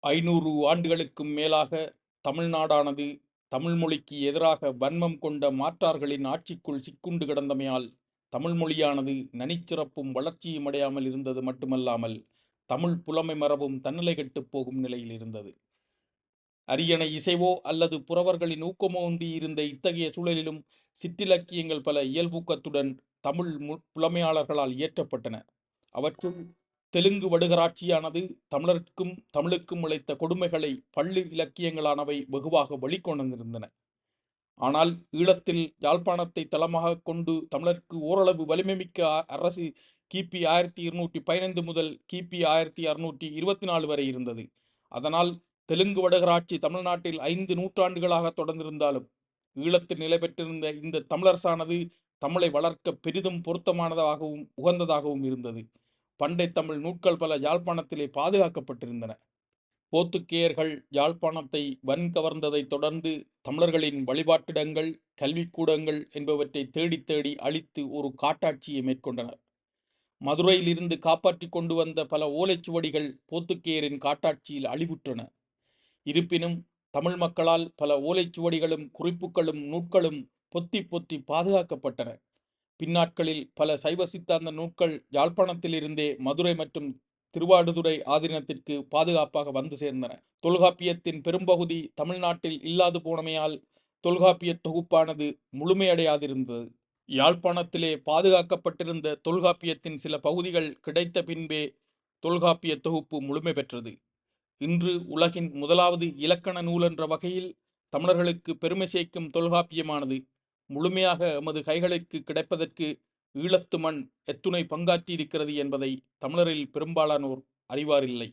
ஐநூறு ஆண்டுகளுக்கும் மேலாக தமிழ்நாடானது தமிழ்மொழிக்கு எதிராக வன்மம் கொண்ட மாற்றார்களின் ஆட்சிக்குள் சிக்குண்டு கிடந்தமையால் தமிழ்மொழியானது நனிச்சிறப்பும் வளர்ச்சியும் அடையாமல் இருந்தது மட்டுமல்லாமல் தமிழ் புலமை மரபும் தன்னிலை கெட்டுப் போகும் நிலையில் இருந்தது. அரியணை இசைவோ அல்லது புறவர்களின் ஊக்கமோ ஒன்றி இருந்த இத்தகைய சூழலிலும் சிற்றிலக்கியங்கள் பல இயல்பூக்கத்துடன் தமிழ் மு- புலமையாளர்களால் இயற்றப்பட்டன. அவற்றுள் தெலுங்கு வடுகராட்சியானது தமிழருக்கும் தமிழுக்கும் இழைத்த கொடுமைகளை பள்ளு இலக்கியங்களானவை வெகுவாக வெளிக்கொண்டிருந்தன ஆனால் ஈழத்தில் யாழ்ப்பாணத்தை தளமாக கொண்டு தமிழருக்கு ஓரளவு வலிமைமிக்க அரசு கிபி ஆயிரத்தி இருநூற்றி பதினைந்து முதல் கிபி ஆயிரத்தி அறுநூற்றி இருபத்தி நாலு வரை இருந்தது. அதனால் தெலுங்கு வடகராட்சி தமிழ்நாட்டில் ஐந்து நூற்றாண்டுகளாக தொடர்ந்திருந்தாலும் ஈழத்தில் நிலை பெற்றிருந்த இந்த தமிழரசானது தமிழை வளர்க்க பெரிதும் பொருத்தமானதாகவும் உகந்ததாகவும் இருந்தது. பண்டை தமிழ் நூட்கள் பல யாழ்ப்பாணத்திலே பாதுகாக்கப்பட்டிருந்தன. போத்துக்கேயர்கள் யாழ்ப்பாணத்தை வன்கவர்ந்ததைத் தொடர்ந்து தமிழர்களின் வழிபாட்டிடங்கள் கல்விக்கூடங்கள் என்பவற்றை தேடித் தேடி அழித்து ஒரு காட்டாட்சியை மேற்கொண்டனர். மதுரையிலிருந்து காப்பாற்றிக் கொண்டு வந்த பல ஓலைச்சுவடிகள் போத்துக்கேயரின் காட்டாட்சியில் அழிவுற்றன. இருப்பினும் தமிழ் மக்களால் பல ஓலைச்சுவடிகளும் குறிப்புகளும் நூட்களும் பொத்தி பொத்தி பாதுகாக்கப்பட்டன. பின்னாட்களில் பல சைவ சித்தாந்த நூல்கள் யாழ்ப்பாணத்திலிருந்தே மதுரை மற்றும் திருவாடுதுறை ஆதீனத்திற்கு பாதுகாப்பாக வந்து சேர்ந்தன. தொல்காப்பியத்தின் பெரும்பகுதி தமிழ்நாட்டில் இல்லாது போனமையால் தொல்காப்பிய தொகுப்பானது முழுமையடையாதிருந்தது. யாழ்ப்பாணத்திலே பாதுகாக்கப்பட்டிருந்த தொல்காப்பியத்தின் சில பகுதிகள் கிடைத்த பின்பே தொல்காப்பிய தொகுப்பு முழுமை பெற்றது. இன்று உலகின் முதலாவது இலக்கண நூல் என்ற வகையில் தமிழர்களுக்கு பெருமை சேர்க்கும் தொல்காப்பியமானது முழுமையாக எமது கைகளுக்கு கிடைப்பதற்கு ஈழத்து மண் எத்துணை பங்காற்றியிருக்கிறது என்பதை தமிழரில் பெரும்பாலானோர் அறிவாரில்லை